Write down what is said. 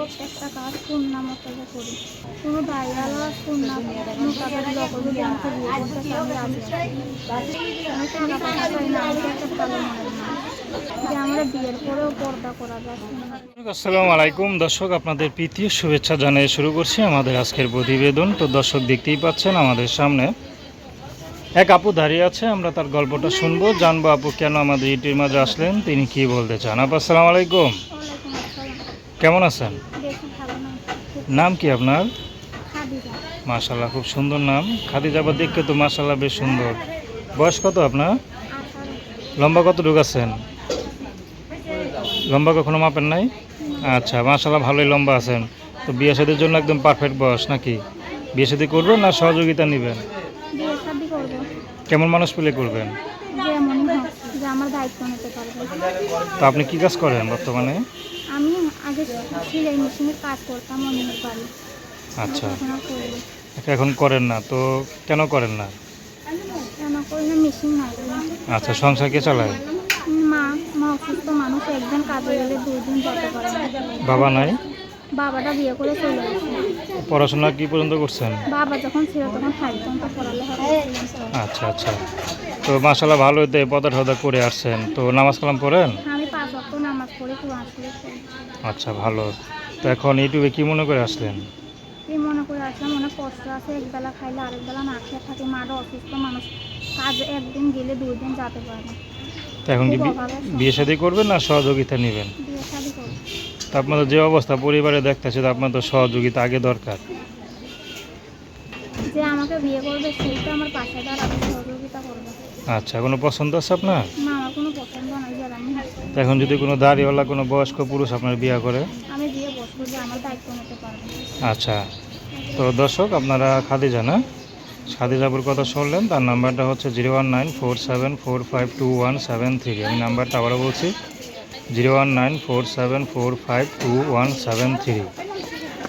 কাজ করি। কোনো দায়ওয়ালা পূর্ণা মোতাবেক লোক যদি আমাকে বিয়ে করতে চাই আমি রাজি আমি টাকা পয়সা চাই না আমি একটা ভালো মনের মানুষ যে আমরা বিয়ের পরেও পর্দা করা যায়। আসসালামু আলাইকুম। দর্শক, আপনাদের প্রীতি শুভেচ্ছা জানিয়ে শুরু করছি আমাদের আজকের প্রতিবেদন। তো দর্শক দেখতেই পাচ্ছেন আমাদের সামনে এক আপু দাঁড়িয়ে আছে। আমরা তার গল্পটা শুনব, জানব আপু কেন আমাদের ইউটিউবের মাঝে আসলেন, তিনি কি বলতে চান? আপু, আসসালামু আলাইকুম। কেমন আছেন? নাম কি আপনার? খাদিজা। মাশাল্লাহ খুব সুন্দর নাম। খাদিজাবা দেখতে তো মাশাল্লাহ বেশ সুন্দর। বয়স কত আপনার? লম্বা কত ঢুকাচ্ছেন লম্বা কখনো মাপেন নাই? আচ্ছা মাশাল্লাহ ভালোই লম্বা আছেন। তো বিয়ে শাদির জন্য একদম পারফেক্ট বয়স নাকি? বিয়ে শাদি করবেন না সহযোগিতা নেবেন? কেমন মানুষ পেলে করবেন যেমনই হোক যে আমার দায়িত্ব নিতে পারবে। তো আপনি কি কাজ করেন বর্তমানে? আমি আগে সেলাই মেশিনের কাজ করতাম অন্যের বাড়ি। আচ্ছা। এখন আর করি। না। এখন করেন না তো কেন করেন না? কেন করি না মেশিন নাই। আচ্ছা সংসার কে চালায়? মা মা অসুস্থ মানুষ একদিন কাজে গেলে দুই দিন যেতে পারে না বাবা নাই? বাবাটা বিয়ে করে চলে গেছে। পড়াশোনা কি পর্যন্ত করছেন? বাবা যখন ছিল তখন ফাইভ পড়ালেখা করেছিলাম আচ্ছা আচ্ছা। তো মাশাল্লাহ ভালো হতে পদা ঠদা করে আসছেন। তো নামাজ কালাম পড়েন। আচ্ছা ভালো। তো এখন ইউটিউবে কি মনে করে আসলেন? এই মনে করে আসলাম অনেক কষ্ট আছে একবেলা খাইলে আরেক না খেয়ে থাকে। মাটা অসুস্থ মানুষ কাজ একদিন গেলে দুই দিন যেতে পারে এখন কি বিয়ে শাদি করবেন না সহযোগিতা নেবেন? তো আপনাদের যে অবস্থা পরিবারে দেখতেছে তো আপনার তো সহযোগিতা আগে দরকার। যে আমাকে বিয়ে করবে সেই তো আমার পাশে দাঁড়াবে সহযোগিতা করবে। আচ্ছা কোনো পছন্দ আছে আপনার? না আমার কোনো পছন্দ নয় যে আমি এখন যদি কোনো দাড়িওয়ালা কোনো বয়স্ক পুরুষ আপনার বিয়ে করে? আমি বিয়ে বসবো যে আমার দায়িত্ব নিতে পারবে। আচ্ছা তো দর্শক আপনারা খাদিজা না? খাদিজাপুর কথা শুনলেন তার নাম্বারটা হচ্ছে zero one nine four seven four five two one seven three. আমি নাম্বারটা আবারও বলছি zero one nine four seven four five two one seven three.